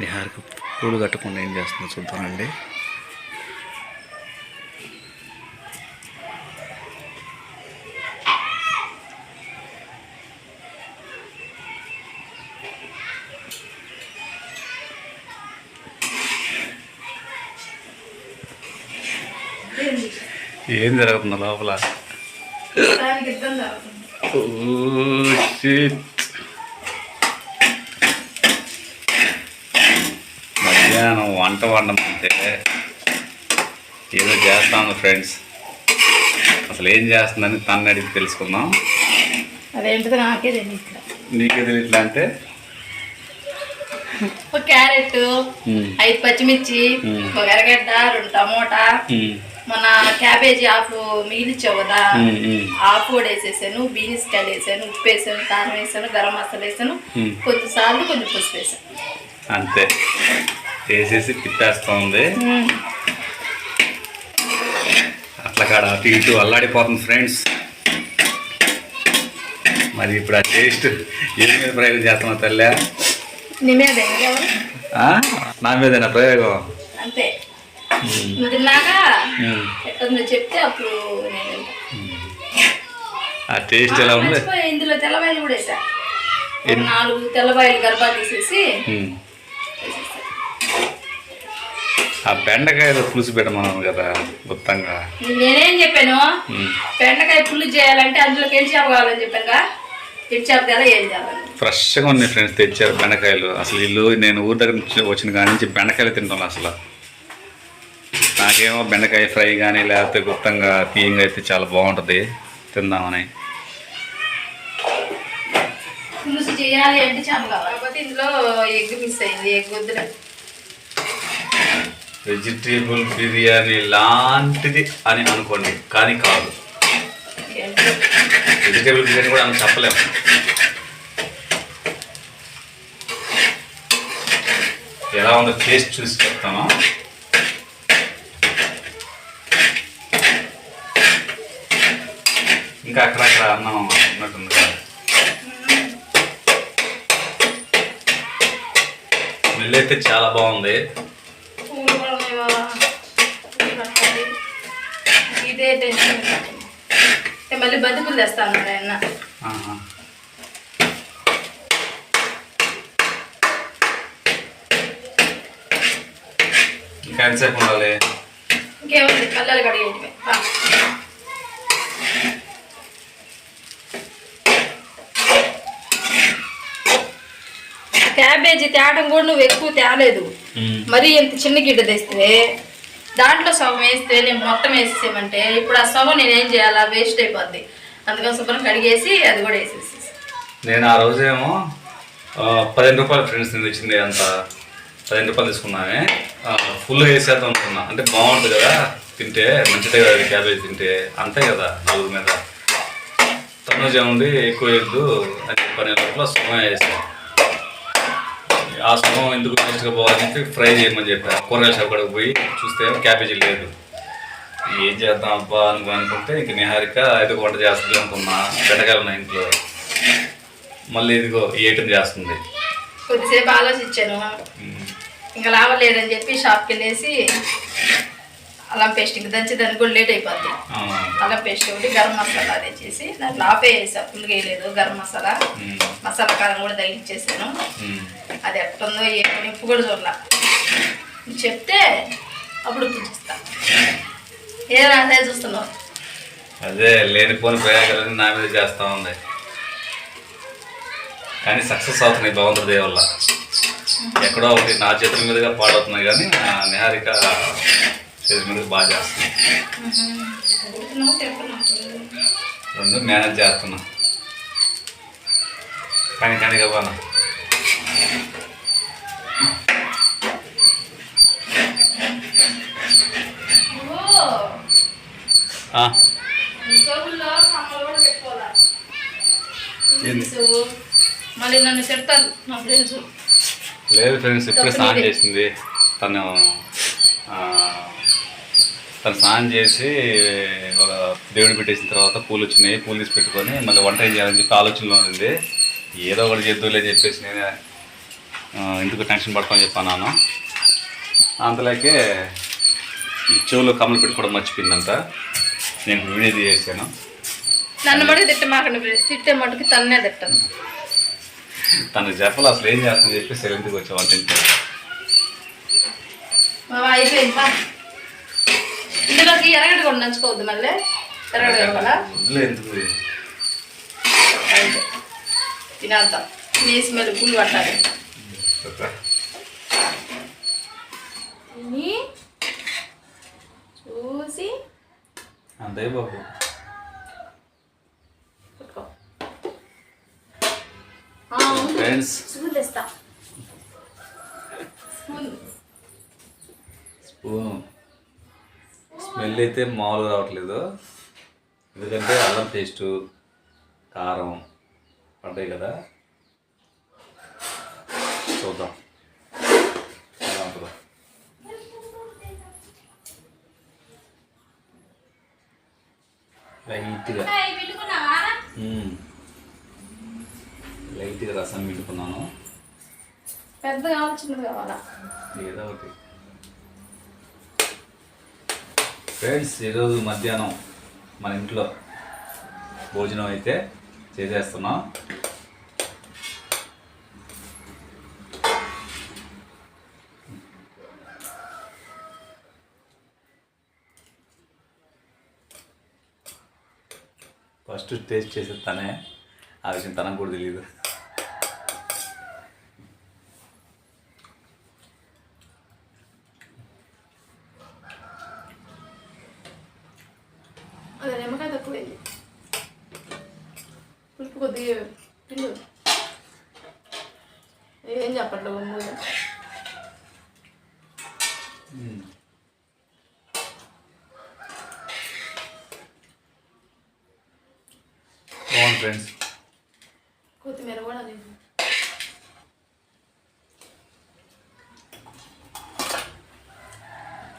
నిహారిక పూలు కట్టకుండా ఏం చేస్తుందో చూద్దామండి. ఏం జరుగుతుందో లోపల? ఇబ్బంది వంట వండమంటే ఏదో చేస్తాను ఫ్రెండ్స్. అసలు ఏం చేస్తుందని తను అడిగి తెలుసుకుందాం. అదేంటిదో నాకే తెలియదు నీకే తెలియట్లా అంటే? ఒక క్యారెట్ ఐదు పచ్చిమిర్చి. ఒక ఎర్రగడ్డ రెండు టమోటా మన క్యాబేజీ ఆకు మిగిలిచ్చావు కదా ఉమ్, ఉమ్, ఆకు కూడా వేసేసాను బీన్స్ కాయలు వేసాను ఉప్పు వేసాను కారం వేసాను గరం మసాలా వేసాను మ్మ్. కొద్ది సార్లు కొంచెం పసుపు వేసాను. అంతే. వేసేసి తిప్పేస్తా ఉంది అట్లా కాడ అటు ఇటు అల్లాడిపోతుంది ఫ్రెండ్స్. మరి ఇప్పుడు ఆ టేస్ట్ ఏది మీద ప్రయోగం చేస్తున్నా తల్లి? నా మీదేనా ప్రయోగం? అంతే. చెప్తే అప్పుడు. ఆ టేస్ట్ ఎలా ఉంది? ఇందులో తెల్లబాయలు కూడా వేసా? నాలుగు తెల్లబాయలు గర్భా తీసేసి. ఆ బెండకాయలు పులుసు పెట్టమన్నాను కదా గుత్తంగా నేనేం చెప్పాను. బెండకాయ పుల్లు చేయాలంటే అందులో చేప కావాలని చెప్పానుగా. ఎండు చేప తెల్ల ఏం చేయాలని ఫ్రెష్గా ఉన్నాయి ఫ్రెండ్స్ తెచ్చారు బెండకాయలు. అసలు వీళ్ళు నేను ఊరి దగ్గర నుంచి వచ్చిన కాడి నుంచి బెండకాయలు తింటాను అసలు. నాకేమో బెండకాయ ఫ్రై కానీ లేకపోతే గుప్తంగా తీయంగా అయితే చాలా బాగుంటుంది. తిందామని. పులుసు చేయాలి అంటే చేప కావాలి. కాకపోతే ఇందులో ఎగ్ మిస్ అయింది ఎగ్ వద్దులే. వెజిటేబుల్ బిర్యానీ లాంటిది అని అనుకోండి కానీ కాదు. వెజిటేబుల్ బిర్యానీ కూడా అని చెప్పలేము. ఎలా ఉందో టేస్ట్ చూసి చెప్తాను ఇంకా అక్కడక్కడ అన్నం ఉన్నట్టుంది కదా. స్మెల్ అయితే చాలా బాగుంది పూలు కూడా ఉన్నాయి బాబా. పూలు కట్టాలి. ఇదే టెన్షన్ మళ్ళీ బంతిపూలు తెస్తాను ఆయన ఎంతసేపు ఉండాలి? ఇంకేముంది? కళ్ళలు కడిగేటివి. క్యాబేజీ తేవడం కూడా నువ్వు ఎక్కువ తేలేదు. మరీ ఇంత చిన్న గిడ్డ తెస్తే దాంట్లో సగం వేస్తే నేను మొత్తం వేసేసామంటే ఇప్పుడు ఆ సగం నేను ఏం చేయాలా? వేస్ట్ అయిపోద్ది. అందుకని శుభ్రం కడిగేసి అది కూడా వేసేసి నేను ఆ రోజేమో పదిహేను రూపాయలు ఫ్రెండ్స్ నేను ఇచ్చింది అంత. పదిహేను రూపాయలు తీసుకున్నానే ఫుల్ వేసేద్దాం అనుకున్నా. అంటే బాగుంటుంది కదా తింటే మంచిదే కదా క్యాబేజ్ తింటే. అంతే కదా నలుగురు మీద. తనుజ ఉంది ఎక్కువ వేయద్దు అని చెప్పని లోపల సుమ వేసాను ఆ సుమం ఎందుకు వేస్ట్గా పోవాలని చెప్పి ఫ్రై చేయమని చెప్పా. కూరగాయల షాప్ కాడికి పోయి చూస్తే క్యాబేజీ లేదు. ఏం చేద్దాం అబ్బా అని అనుకుంటే ఇంక నిహారిక ఏదో వంట చేస్తుంది అనుకున్నా బెండకాయలు ఉన్నాయి ఇంట్లో. మళ్ళీ ఇదిగో ఐటమ్ చేస్తుంది. కొద్దిసేపు ఆలోచించాను. ఇంకా లాభం లేదని చెప్పి షాప్కి వెళ్ళేసి అల్లం పేస్ట్ ఇంక దంచి దానికి కూడా లేట్ అయిపోద్ది. అల్లం పేస్ట్ ఒకటి గరం మసాలా తెచ్చేసి దాంట్లో ఆపే వేసా ఫుల్గా వేయలేదు గరం మసాలా. మసాలా కారం కూడా తగిలిచ్చేసాను ఉమ్. అది ఎట్టుందో ఏమో నిప్పు కూడా చూడలా. చెప్తే అప్పుడు ఉప్పు చూస్తా ఏ రాసే చూస్తున్నావు? అదే లేనిపోని ప్రయోగాలని నా మీద చేస్తా ఉంది. కానీ సక్సెస్ అవుతున్నాయి దయ వల్ల. ఎక్కడో ఒకటి నా చేతుల మీదుగా పాడవుతున్నాయి కానీ నిహారిక మీదుగా బాగా తింటున్నావు రెండు మేనేజ్ చేస్తున్నా. కానీ కానీ? చూసు. మళ్ళీ నన్ను తిడతారు నా ఫ్రెండ్స్. లేదు ఫ్రెండ్స్ ఇప్పుడే స్నానం చేసింది. తను తను స్నానం చేసి ఒక దేవుడు పెట్టేసిన తర్వాత పూలు వచ్చినాయి పూలు తీసి పెట్టుకొని మళ్ళీ వంట ఏం చేయాలని చెప్పి ఆలోచనలో ఉంది. ఏదో ఒకటి చేద్దులే అని చెప్పేసి నేనే ఎందుకు టెన్షన్ పడుకోని చెప్పాను అంతలోకే ఈ చెవులో కమ్మలు పెట్టుకోవడం మర్చిపోయిందంట. నేను వీడియో చేశాను. నన్ను మటుకు తిట్టమాకండి తిట్టే మటుకు తన్నే తిట్టాను తనకు చెప్పాలి అసలు ఏం చేస్తుందని చెప్పి సెలెంట్కి వచ్చాం వంట మా అయిపోయింది. ఇందులోకి ఎరగడ్డ కూడా నంచుకోవద్దు మళ్ళీ. ఎందుకు? అయితే తినేద్దాం. తినేసి మళ్ళీ పూలు పట్టాలి. చూసి అంతే బాబు. ఫ్రెండ్స్ స్మెల్ అయితే మామూలుగా రావట్లేదు. ఎందుకంటే అల్లం పేస్టు కారం పడ్డాయి కదా. చూద్దాం. లైట్గా. లైట్గా రసం పిండుకున్నాను. పెద్ద కావాలి చిన్నది కావాలా? ఏదో ఒకటి. ఫ్రెండ్స్ ఈరోజు మధ్యాహ్నం మన ఇంట్లో భోజనం అయితే చేసేస్తున్నాం. ఫస్ట్ టేస్ట్ చేసేస్తానే తనే. ఆ విషయం తనకు కూడా తెలియదు అదే నిమ్మకాయ తక్కువైంది పులుపు కొద్దిగా పిండు ఏం చెప్పట్లేదు ముందుగా మ్మ్. బాగుంది ఫ్రెండ్స్. కొత్తిమీర కూడా లేదు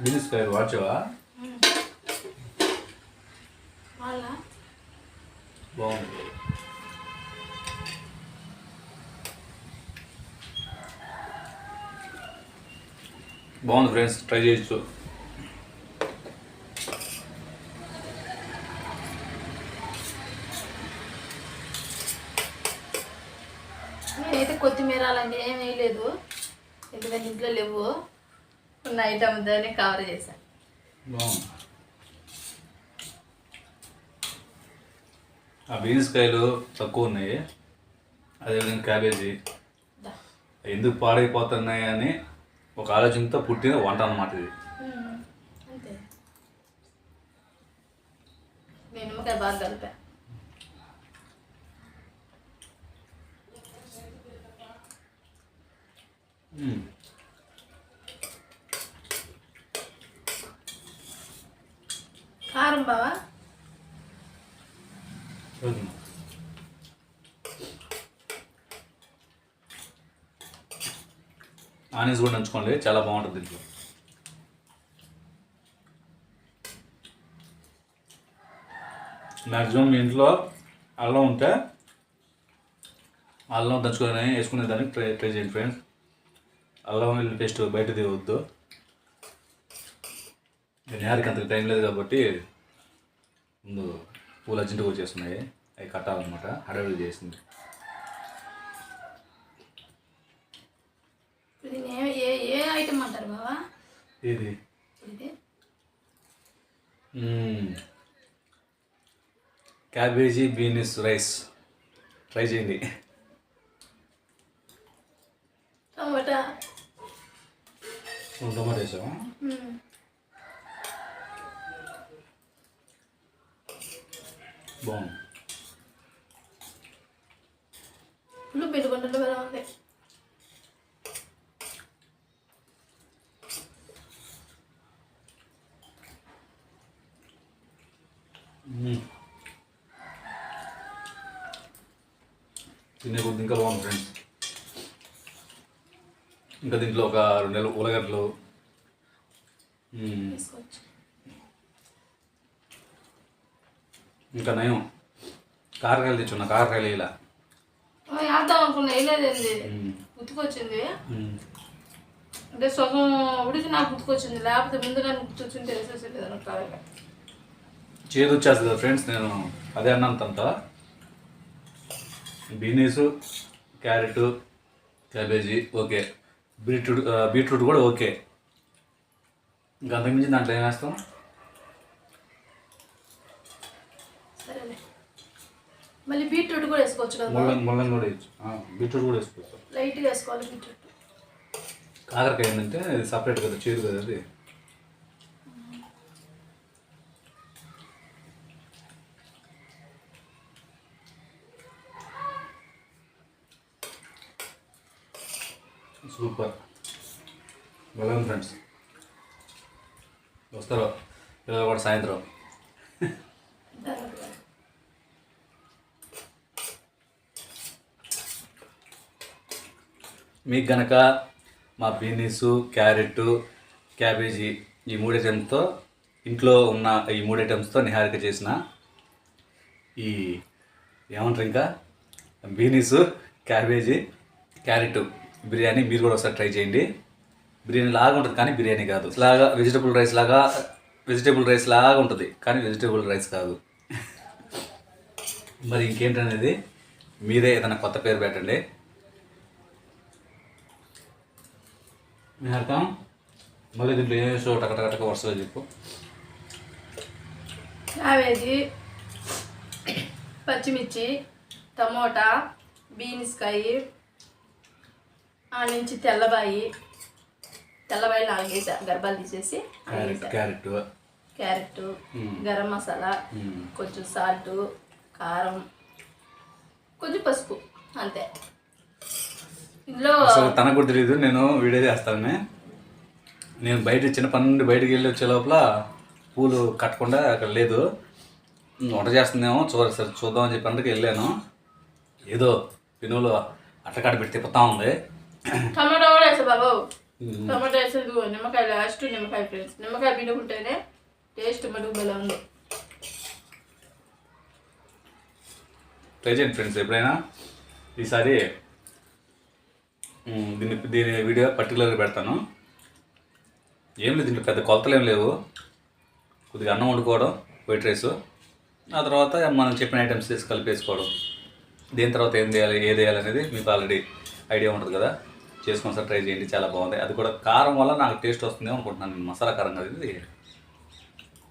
బీన్స్ కాయలు వాచవా బాగుంది. బాగుంది ఫ్రెండ్స్ ట్రై చేయొచ్చు. నేనైతే కొత్తిమీర అలాంటి ఏం వేయలేదు. ఎందుకంటే ఇంట్లో లేవు. ఉన్న ఐటమ్ దాన్ని కవర్ చేశాను బాగుంది. ఆ బీన్స్ కాయలు తక్కువ ఉన్నాయి. అదేవిధంగా క్యాబేజీ. ఎందుకు పాడైపోతున్నాయి అని ఒక ఆలోచనతో పుట్టిన వంట అన్నమాట ఇది. కారం బావా? ఆనియన్స్ కూడా నంచుకోండి. చాలా బాగుంటుంది దీంట్లో. మ్యాక్సిమం మీ ఇంట్లో అల్లం ఉంటే అల్లం దంచుకొని వేసుకునే దానికి ట్రై ట్రై చేయండి ఫ్రెండ్స్. అల్లం వెల్లుల్లి పేస్ట్ బయట తీయవద్దు. నేహారికి అంత టైం లేదు కాబట్టి ముందు పూలు అర్జెంటుగా వచ్చేస్తున్నాయి అవి కట్టాలన్నమాట. హడావిడి చేసింది ఇది ఏ ఏ ఏ ఐటమ్ అంటారు బావా ఇది. Cabbage beans rice. ట్రై చేయండి. టమాటా. టమాటో వేసావా. బాగుంది. పులుపు పెట్టుకుంటుంటే బాగా తినే కొద్ది ఇంకా బాగుంది ఫ్రెండ్స్ ఇంకా దీంట్లో ఒక రెండు నెలలు. తీసుకోవచ్చు ఇంకా నయం. కారకాయలు తెచ్చున్నా కారకాయలు ఇలా వేద్దాం అనుకున్నా వేయలేదండి గుర్తుకొచ్చింది ఉమ్. అంటే సగం ఉడికి నాకు గుర్తుకొచ్చింది లేకపోతే ముందుగా గుర్తొచ్చింది తెలిసేసేది కాదు చేదు వచ్చేస్తుంది కదా ఫ్రెండ్స్ నేను అదే అన్నంతంత. Beans carrot cabbage okay. Beetroot beetroot కూడా ఓకే. ఇంకా అంతకుమించి దాంట్లో ఏం వేస్తాం? మళ్ళీ బీట్రూట్ కూడా వేసుకోవచ్చు కదా ముల్లం ముల్లం కూడా వేయచ్చు. బీట్రూట్ కూడా వేసుకోవచ్చు. లైట్గా వేసుకోవాలి బీట్రూట్. కాకరకాయ ఏంటంటే సపరేట్ కదా చేదు కదా అది. సూపర్. Welcome friends. వస్తారు? పిల్లలు కూడా సాయంత్రం? మీకు గనక మా బీనీసు క్యారెట్ క్యాబేజీ ఈ మూడు ఐటమ్స్తో ఇంట్లో ఉన్న ఈ మూడు ఐటమ్స్తో నిహారిక చేసిన ఈ ఏమంటారు ఇంకా? బీనీసు క్యాబేజీ క్యారెట్ బిర్యానీ మీరు కూడా ఒకసారి ట్రై చేయండి. బిర్యానీ లాగా ఉంటుంది కానీ బిర్యానీ కాదు. లాగా వెజిటబుల్ రైస్ లాగా వెజిటేబుల్ రైస్ లాగా ఉంటుంది కానీ వెజిటేబుల్ రైస్ కాదు. మరి ఇంకేంటనేది? మీరే ఏదైనా కొత్త పేరు పెట్టండి. నిహారిక మళ్ళీ దీంట్లో ఏం షో టక వరుసగా చెప్పు. క్యాబేజీ పచ్చిమిర్చి టమోటా బీన్స్ కాయ ఆ నుంచి తెల్లబాయి తెల్లబాయి నాలుగు వేసా గర్భాలు తీసేసి క్యారెట్ క్యారెట్. గరం మసాలా. కొంచెం సాల్ట్ కారం కొంచెం పసుపు అంతే. ఇందులో అసలు తనకు కూడా తెలియదు నేను వీడియో చేస్తానని. నేను బయట చిన్న పని నుండి బయటకు వెళ్ళి వచ్చే లోపల పూలు కట్టకుండా అక్కడ లేదు. వంట చేస్తుందేమో చూడ సరే చూద్దామని చెప్పి అందుకు వెళ్ళాను. ఏదో పినువులు అట్టకాడ పెట్టి తిప్పుతా ఉంది. టమాటా కూడా వేసా బాబు. టమాటా వేసే ఇదిగో నిమ్మకాయ లాస్ట్ నిమ్మకాయ ఫ్రెండ్స్ నిమ్మకాయ పిండుకుంటేనే టేస్ట్ మటుకు బలం ఉంది ట్రై చేయండి ఫ్రెండ్స్ ఎప్పుడైనా. ఈసారి దీన్ని దీని వీడియో పర్టికులర్గా పెడతాను. ఏం లేదు దీంట్లో పెద్ద కొలతలు ఏం లేవు. కొద్దిగా అన్నం వండుకోవడం వైట్ రైస్. ఆ తర్వాత మనం చెప్పిన ఐటమ్స్ తీసి కలిపేసుకోవడం దీని తర్వాత ఏం చేయాలి ఏది వేయాలి అనేది మీకు ఆల్రెడీ ఐడియా ఉంటుంది కదా. చేసుకొని సార్ ట్రై చేయండి చాలా బాగుంది. అది కూడా కారం వల్ల నాకు టేస్ట్ వస్తుంది అనుకుంటున్నాను నేను మసాలా కారం కదా ఇది.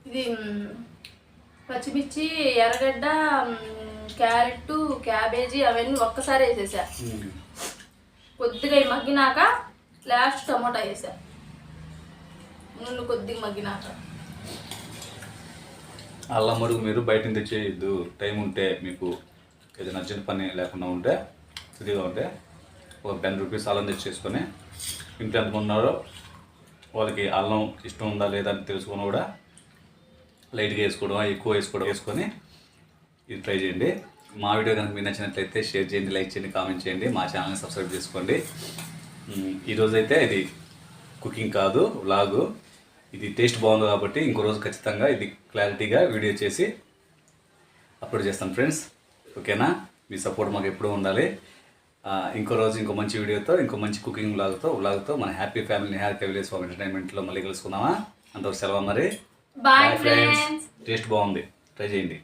ఇది పచ్చిమిర్చి ఎర్రగడ్డ క్యారెట్ క్యాబేజీ అవన్నీ ఒక్కసారి వేసేసా. కొద్దిగా మగ్గినాక లాస్ట్ టమాటా వేసా. నూనె కొద్దిగా మగ్గినాక. అల్లం మరుగు మీరు బయట తెచ్చేయద్దు. టైం ఉంటే మీకు ఏదైనా అర్జెంట్ పని లేకుండా ఉంటే ఫ్రీగా ఉంటే ఒక టెన్ రూపీస్ అల్లం తెచ్చేసుకొని ఇంట్లో ఎంతమంది ఉన్నారో వాళ్ళకి అల్లం ఇష్టం ఉందా లేదా అని తెలుసుకొని కూడా లైట్గా వేసుకోవడం ఎక్కువ వేసుకోవడం వేసుకొని ఇది ట్రై చేయండి. మా వీడియో కనుక మీకు నచ్చినట్లయితే షేర్ చేయండి లైక్ చేయండి కామెంట్ చేయండి. మా ఛానల్ని సబ్స్క్రైబ్ చేసుకోండి. ఈరోజైతే ఇది కుకింగ్ కాదు వ్లాగు. ఇది టేస్ట్ బాగుంది కాబట్టి ఇంకో రోజు ఖచ్చితంగా ఇది క్లారిటీగా వీడియో చేసి అప్లోడ్ చేస్తాను ఫ్రెండ్స్. ఓకేనా? మీ సపోర్ట్ మాకు ఎప్పుడూ ఉండాలి. ఇంకో రోజు ఇంకో మంచి వీడియోతో ఇంకో మంచి కుకింగ్ వ్లాగ్తో వ్లాగ్తో మన happy family happy village farm ఎంటర్టైన్మెంట్లో మళ్ళీ కలుసుకుందామా? అంతవరకు సెలవు మరి బాయ్ ఫ్రెండ్స్ టేస్ట్ బాగుంది. ట్రై చేయండి.